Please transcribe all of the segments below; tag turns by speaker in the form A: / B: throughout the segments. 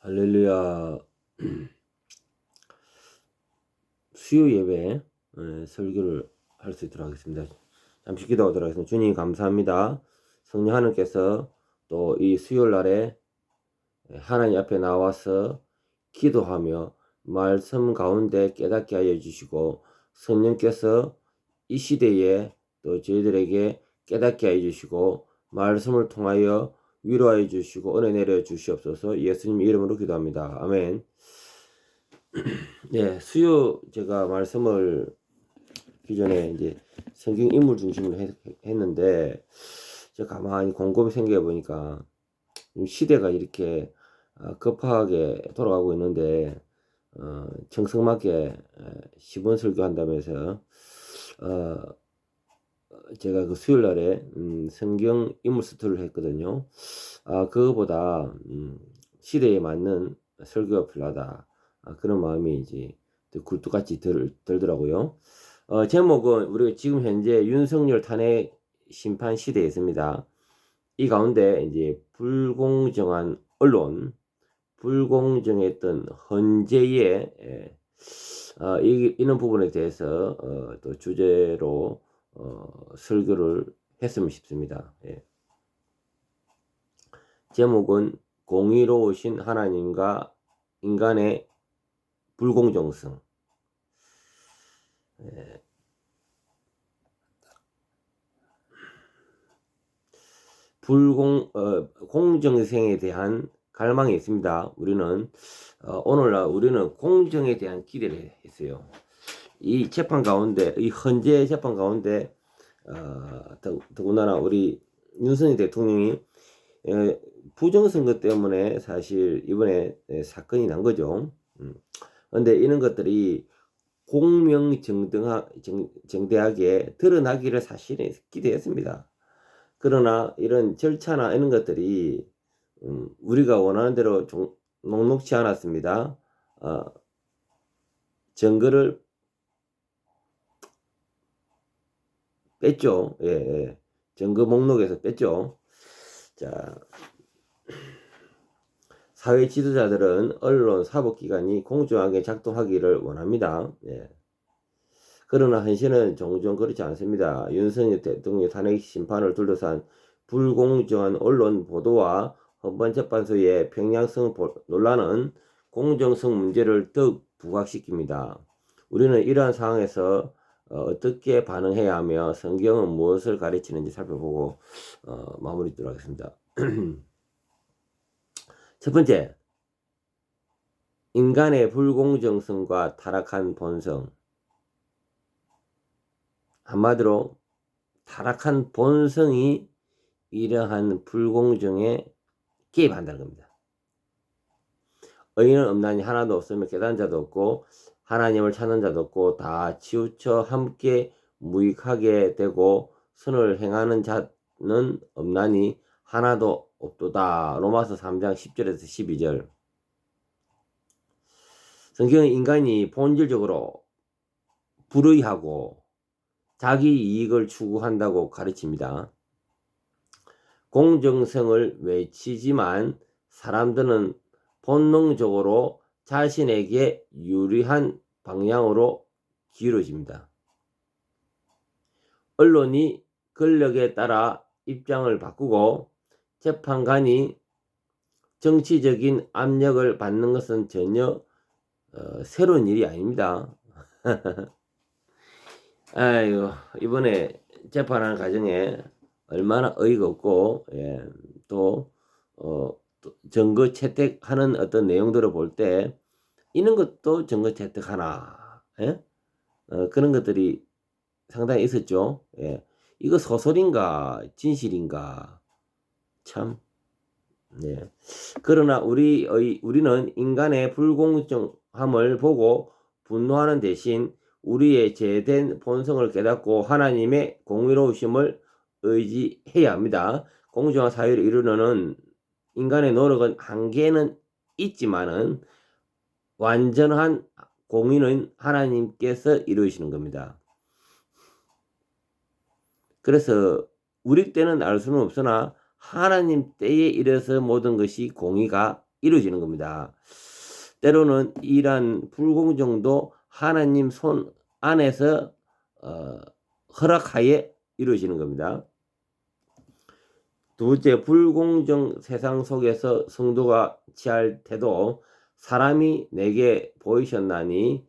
A: 할렐루야. 수요 예배 예, 설교를 할 수 있도록 하겠습니다. 잠시 기도하도록 하겠습니다. 주님 감사합니다. 성령 하나님께서 또 이 수요일 날에 하나님 앞에 나와서 기도하며 말씀 가운데 깨닫게 하여 주시고 성령께서 이 시대에 또 저희들에게 깨닫게 하여 주시고 말씀을 통하여 위로하여 주시고 은혜 내려 주시옵소서 예수님 이름으로 기도합니다. 아멘. 예, 수요 제가 말씀을 기존에 이제 성경 인물 중심으로 했, 했는데 제가 가만히 곰곰이 생각해 보니까 시대가 이렇게 아, 급하게 돌아가고 있는데 어, 정성맞게 시본 설교한다면서 어, 제가 그 수요일 날에 음, 성경 인물 스토리를 했거든요. 아 그거보다 음, 시대에 맞는 설교가 필요하다. 아, 그런 마음이 이제 굴뚝같이 들, 들더라고요. 어, 제목은 우리가 지금 현재 윤석열 탄핵 심판 시대에 있습니다. 이 가운데 이제 불공정한 언론, 불공정했던 헌재의 예, 어, 이, 이런 부분에 대해서 어, 또 주제로 어, 설교를 했으면 싶습니다. 예. 제목은 공의로우신 하나님과 인간의 불공정성. 예. 불공 어, 공정성에 대한 갈망이 있습니다. 우리는 어, 오늘날 우리는 공정에 대한 기대를 했어요. 이 재판 가운데 이 헌재 재판 가운데 어, 더군다나 우리 윤석열 대통령이 에, 부정선거 때문에 사실 이번에 사건이 난 거죠. 음. 근데 이런 것들이 공명정등하게 드러나기를 사실은 기대했습니다. 그러나 이런 절차나 이런 것들이 음, 우리가 원하는 대로 종, 녹록치 않았습니다. 어, 증거를 뺐죠. 예, 예. 증거 목록에서 뺐죠. 자, 사회 지도자들은 언론 사법기관이 공정하게 작동하기를 원합니다. 예. 그러나 현실은 종종 그렇지 않습니다. 윤석열 대통령 탄핵 심판을 둘러싼 불공정한 언론 보도와 헌법재판소의 평양성 논란은 공정성 문제를 더욱 부각시킵니다. 우리는 이러한 상황에서 어, 떻게 반응해야 하며 성경은 무엇을 가르치는지 살펴보고 어, 마무리 하도록 하겠습니다. 첫 번째, 인간의 불공정성과 타락한 본성. 한마디로 타락한 본성이 이러한 불공정에 개입한다는 겁니다. 의인은 없나니 하나도 없으면 깨달은 자도 없고 하나님을 찾는 자도 없고 다 치우쳐 함께 무익하게 되고 선을 행하는 자는 없나니 하나도 없도다. 로마서 3장 10절에서 12절. 성경은 인간이 본질적으로 불의하고 자기 이익을 추구한다고 가르칩니다. 공정성을 외치지만 사람들은 본능적으로 자신에게 유리한 방향으로 기울어집니다. 언론이 권력에 따라 입장을 바꾸고 재판관이 정치적인 압력을 받는 것은 전혀 어, 새로운 일이 아닙니다. 아유 이번에 재판하는 과정에 얼마나 어이가 없고 예, 또, 어, 또 증거 채택하는 어떤 내용들을 볼 때 이런 것도 증거 채택하나 예? 어, 그런 것들이 상당히 있었죠. 예. 이거 소설인가 진실인가 참. 예. 그러나 우리의 우리는 인간의 불공정함을 보고 분노하는 대신 우리의 제된 본성을 깨닫고 하나님의 공의로우심을 의지해야 합니다. 공정한 사회를 이루려는 인간의 노력은 한계는 있지만은 완전한 공의는 하나님께서 이루시는 겁니다. 그래서 우리 때는 알 수는 없으나 하나님 때에 이래서 모든 것이 공의가 이루어지는 겁니다. 때로는 이러한 불공정도 하나님 손 안에서 어, 허락하에 이루어지는 겁니다. 두 번째, 불공정 세상 속에서 성도가 취할 때도 사람이 내게 보이셨나니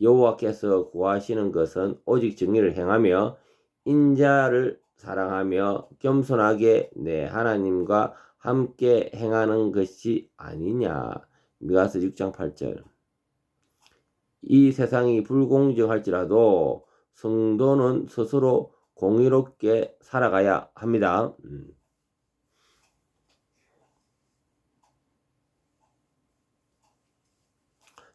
A: 여호와께서 구하시는 것은 오직 정의를 행하며 인자를 사랑하며 겸손하게 내 하나님과 함께 행하는 것이 아니냐. 미가서 6장 8절. 이 세상이 불공정할지라도 성도는 스스로 공의롭게 살아가야 합니다. 음.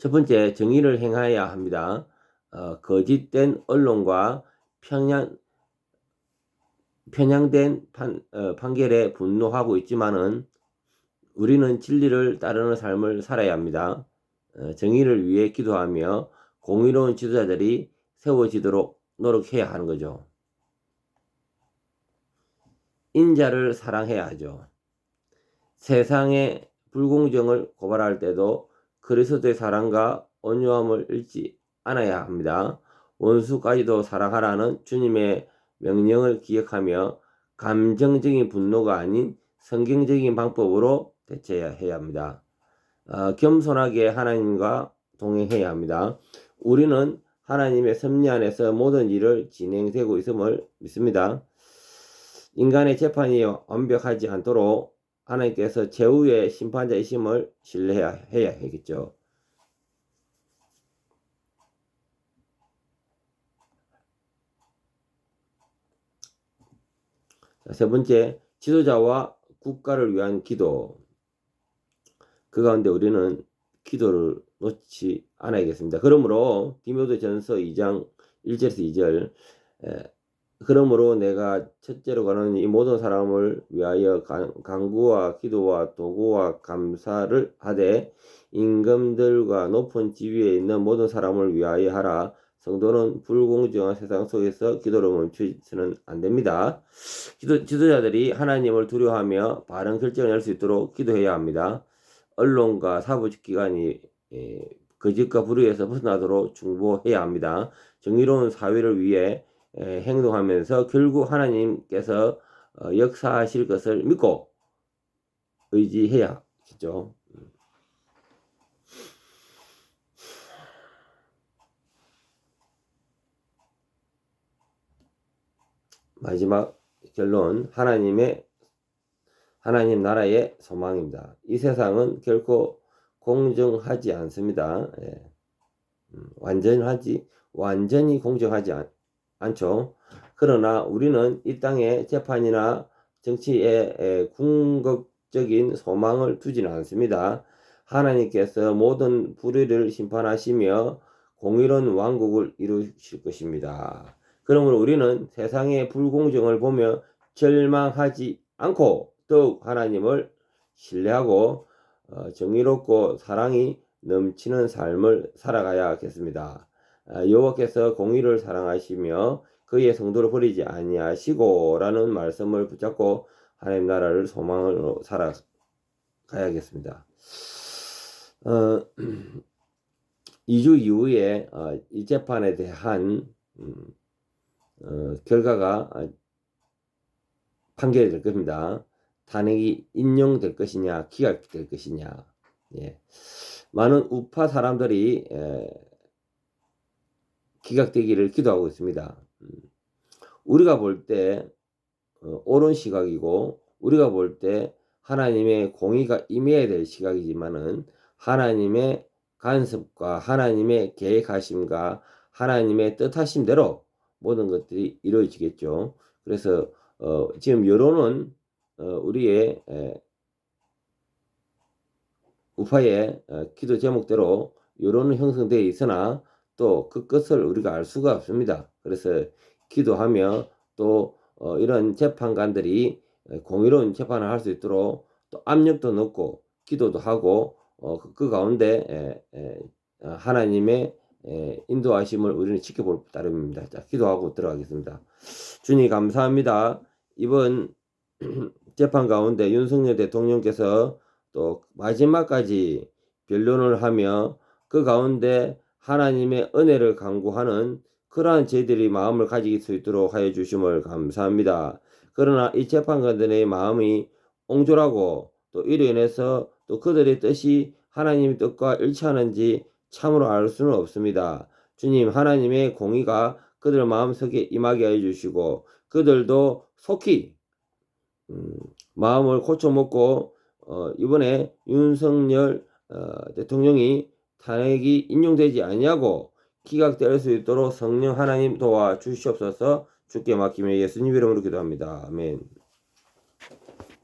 A: 첫 번째, 정의를 행해야 합니다. 어, 거짓된 언론과 평양, 편향된 판, 어, 판결에 분노하고 있지만은 우리는 진리를 따르는 삶을 살아야 합니다. 어, 정의를 위해 기도하며 공의로운 지도자들이 세워지도록 노력해야 하는 거죠. 인자를 사랑해야 하죠. 세상의 불공정을 고발할 때도 그리스도의 사랑과 온유함을 잃지 않아야 합니다. 원수까지도 사랑하라는 주님의 명령을 기억하며 감정적인 분노가 아닌 성경적인 방법으로 대처해야 합니다. 어, 겸손하게 하나님과 동행해야 합니다. 우리는 하나님의 섭리 안에서 모든 일을 진행되고 있음을 믿습니다. 인간의 재판이 완벽하지 않도록 하나님께서 제후의 심판자이심을 신뢰해야 해야 하겠죠. 자, 세 번째, 지도자와 국가를 위한 기도. 그 가운데 우리는 기도를 놓지 않아야겠습니다. 그러므로 디모데 전서 2장 1절에서 2절 에, 그러므로 내가 첫째로 가는 이 모든 사람을 위하여 강구와 기도와 도구와 감사를 하되 임금들과 높은 지위에 있는 모든 사람을 위하여 하라. 성도는 불공정한 세상 속에서 기도를 멈추지는 안 됩니다. 기도, 지도자들이 하나님을 두려워하며 바른 결정을 낼 수 있도록 기도해야 합니다. 언론과 사법기관이 예, 거짓과 불의에서 벗어나도록 중보해야 합니다. 정의로운 사회를 위해 에, 행동하면서 결국 하나님께서 어, 역사하실 것을 믿고 의지해야 겠죠. 마지막 결론 하나님의 하나님 나라의 소망입니다. 이 세상은 결코 공정하지 않습니다. 예. 음, 완전하지 완전히 공정하지 않, 않죠. 그러나 우리는 이 땅의 재판이나 정치에 궁극적인 소망을 두지는 않습니다. 하나님께서 모든 불의를 심판하시며 공의로운 왕국을 이루실 것입니다. 그러므로 우리는 세상의 불공정을 보며 절망하지 않고 더욱 하나님을 신뢰하고 어, 정의롭고 사랑이 넘치는 삶을 살아가야겠습니다. 아, 여호와께서 공의를 사랑하시며 그의 성도를 버리지 아니하시고라는 말씀을 붙잡고 하나님 나라를 소망으로 살아가야겠습니다. 어, 2주 이후에 어, 이 재판에 대한 음, 어, 결과가 판결이 될 겁니다. 탄핵이 인용될 것이냐 기각될 것이냐. 예. 많은 우파 사람들이 에, 기각되기를 기도하고 있습니다. 음. 우리가 볼때 어, 옳은 시각이고 우리가 볼 때 하나님의 공의가 임해야 될 시각이지만은 하나님의 간섭과 하나님의 계획하심과 하나님의 뜻하심대로 모든 것들이 이루어지겠죠. 그래서 어, 지금 여론은 어, 우리의 에, 우파의 어, 기도 제목대로 여론은 형성되어 있으나 또 그 끝을 우리가 알 수가 없습니다. 그래서 기도하며 또 어, 이런 재판관들이 공의로운 재판을 할 수 있도록 또 압력도 넣고 기도도 하고 어, 그, 그 가운데 에, 에, 어, 하나님의 에, 인도하심을 우리는 지켜볼 따름입니다. 자, 기도하고 들어가겠습니다. 주님 감사합니다. 이번 재판 가운데 윤석열 대통령께서 또 마지막까지 변론을 하며 그 가운데 하나님의 은혜를 강구하는 그러한 저희들이 마음을 가질 수 있도록 하여 주심을 감사합니다. 그러나 이 재판관들의 마음이 옹졸하고 또 이로 인해서 또 그들의 뜻이 하나님의 뜻과 일치하는지 참으로 알 수는 없습니다. 주님 하나님의 공의가 그들 마음속에 임하게 해 주시고 그들도 속히 음, 마음을 고쳐먹고 어, 이번에 윤석열 어, 대통령이 탄핵이 인용되지 아니하고 기각될 수 있도록 성령 하나님 도와 주시옵소서 주께 맡기며 예수님 이름으로 기도합니다. 아멘.